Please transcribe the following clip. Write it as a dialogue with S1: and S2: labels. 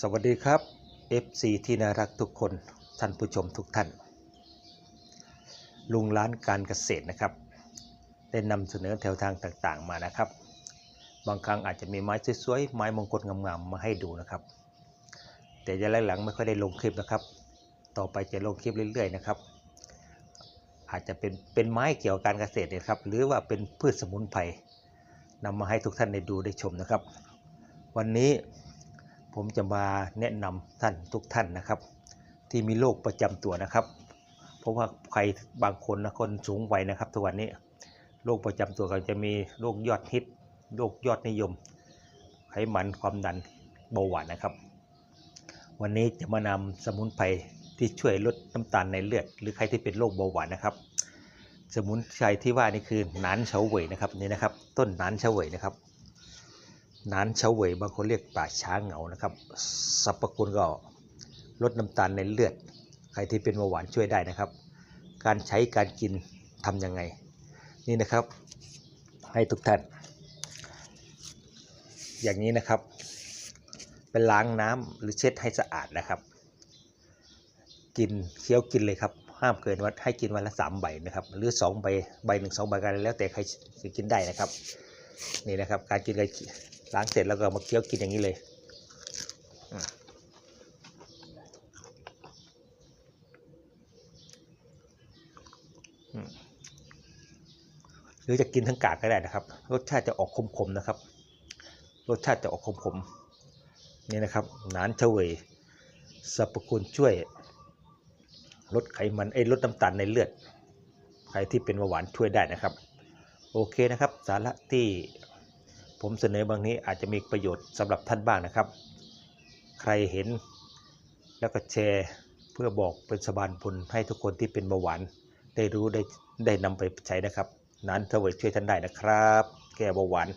S1: สวัสดีครับ FC ที่น่ารักทุกคนท่านผู้ชมทุกท่าน ลุงร้านการเกษตรนะครับได้นำเสนอแถวทางต่างๆมานะครับ บางครั้งอาจจะมีไม้สวยๆไม้มงคลงามๆมาให้ดูนะครับ แต่จะหลังๆไม่ค่อยได้ลงคลิปนะครับ ต่อไปจะลงคลิปเรื่อยๆนะครับ อาจจะเป็นเป็นไม้เกี่ยวกับการเกษตรนี่ยครับ หรือว่าเป็นพืชสมุนไพรนำมาให้ทุกท่านได้ดูได้ชมนะครับ วันนี้ ผมจะมาแนะนำท่านทุกท่านนะครับ ที่มีโรคประจำตัวนะครับ เพราะว่าใครบางคนนะคนสูงวัยนะครับทุกวันนี้โรคประจำตัวก็จะมีโรคยอดฮิตโรคยอดนิยม ไขมันความดันเบาหวานนะครับ วันนี้จะมานำสมุนไพรที่ช่วยลดน้ำตาลในเลือด หรือใครที่เป็นโรคเบาหวานนะครับ สมุนไพรที่ว่านี่คือหนานเฉาเวยนะครับนี่นะครับ ต้นหนานเฉาเวยนะครับ นานเฉาเวยบางคนเรียกป่าช้าเหงานะครับสรรพคุณก็ลดน้ำตาลในเลือด ใครที่เป็นเบาหวานช่วยได้นะครับ การใช้การกินทำยังไง นี่นะครับ ให้ทุกท่านอย่างนี้นะครับไปล้างน้ำหรือเช็ดให้สะอาดนะครับ กินเคี้ยวกินเลยครับ ห้ามเกินวันให้กินวันละสามใบนะครับ หรือสองใบใบหนึ่งสองใบกันแล้วแต่ใครจะกินได้นะครับ นี่นะครับ การกินเลยล้างเสร็จแล้วก็มาเคี้ยวกินอย่างนี้เลยหรือจะกินทั้งกากก็ได้นะครับ รสชาติจะออกขมๆนะครับ รสชาติจะออกขมๆนี่นะครับหนานเฉวยสรรพคุณช่วยลดไขมันเอ้ลดน้ำตาลในเลือด ใครที่เป็นเบาหวานช่วยได้นะครับ โอเคนะครับ สาระที่ผมเสนอบางนี้อาจจะมีประโยชน์สำหรับท่านบ้างนะครับ ใครเห็นแล้วก็แชร์เพื่อบอกเป็นสบานบุญให้ทุกคนที่เป็นเบาหวานได้รู้ได้ได้นำไปใช้นะครับ นั้นเทวยช่วยท่านได้นะครับ แก้เบาหวาน